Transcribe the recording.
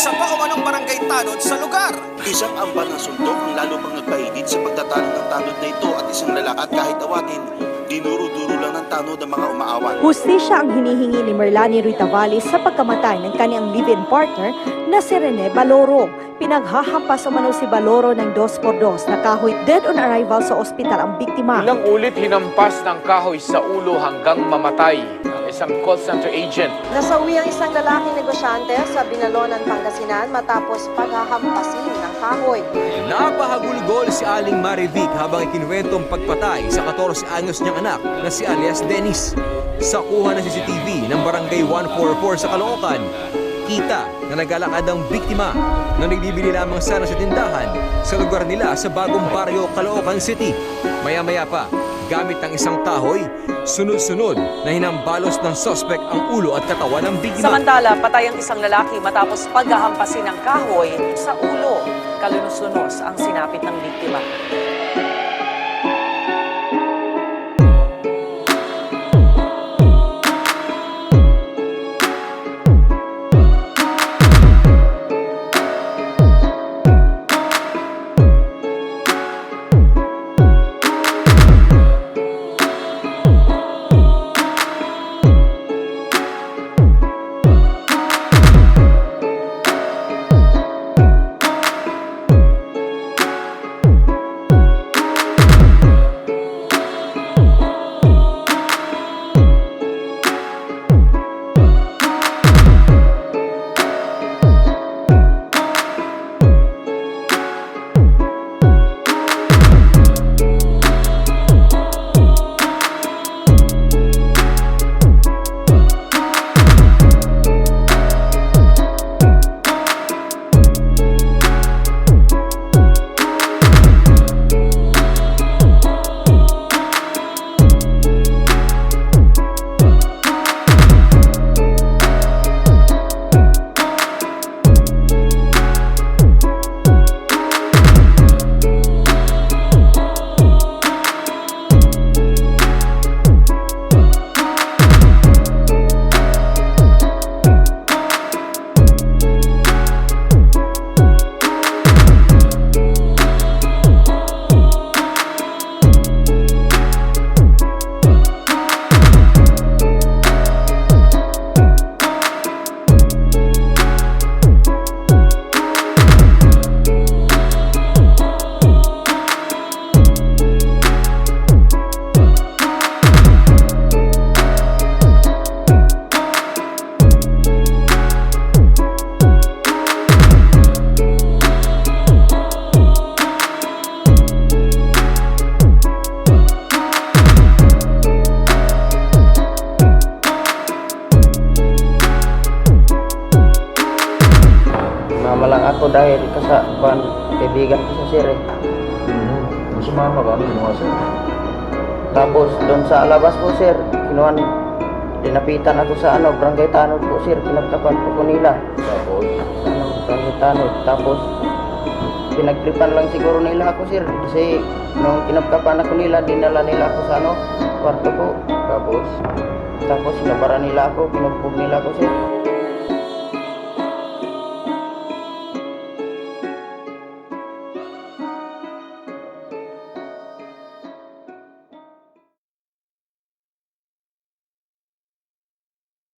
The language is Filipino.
isa pa umanong barangay tanod sa lugar. Isang amba ng suntok ang lalo pang nagpainit sa pagtatalo ng tanod na ito at isang lalaki at kahit awatin, dinuro-duro lang ng tanod ang mga umaawat. Hustisya ang hinihingi ni Merlani Ritavalis sa pagkamatay ng kanyang live-in partner na si Rene Baloro. Pinaghahampas umano si Baloro ng 2x2 na kahoy dead on arrival sa ospital ang biktima. Ilang ulit hinampas ng kahoy sa ulo hanggang mamatay isang call center agent. Nasawi ang isang lalaking negosyante sa Binalonan, Pangasinan matapos paghahampasin ng kahoy. Napahagulgol si Aling Marivic habang ikinuwentong pagpatay sa 14 anyos niyang anak na si alias Dennis. Sa kuha ng CCTV ng Barangay 144 sa Caloocan, kita na naglalakad ang biktima na nagbibili lamang sana sa tindahan sa lugar nila sa bagong baryo Caloocan City. Maya-maya pa, gamit ng isang kahoy, sunod-sunod na hinambalos ng suspect ang ulo at katawan ng biktima. Samantala, patay ang isang lalaki matapos paghahampasin ng kahoy sa ulo. Kalunos-lunos ang sinapit ng biktima. Mama lang ako dahil kasa ban kaibigan ko sa sir eh. Sumama ka, ano nga sir? Tapos doon sa labas po sir, kinuhan dinapitan ako sa ano, barangay tanod po sir, kinagtapan po ko nila. Tapos, Sa ano, barangay tanod. Tapos pinagtripan lang siguro nila ako sir. Kasi nung kinagtapan ako nila, dinala nila ako sa ano, kwarto ko. tapos, Tapos sinabara nila ako, pinugbog nila ako sir.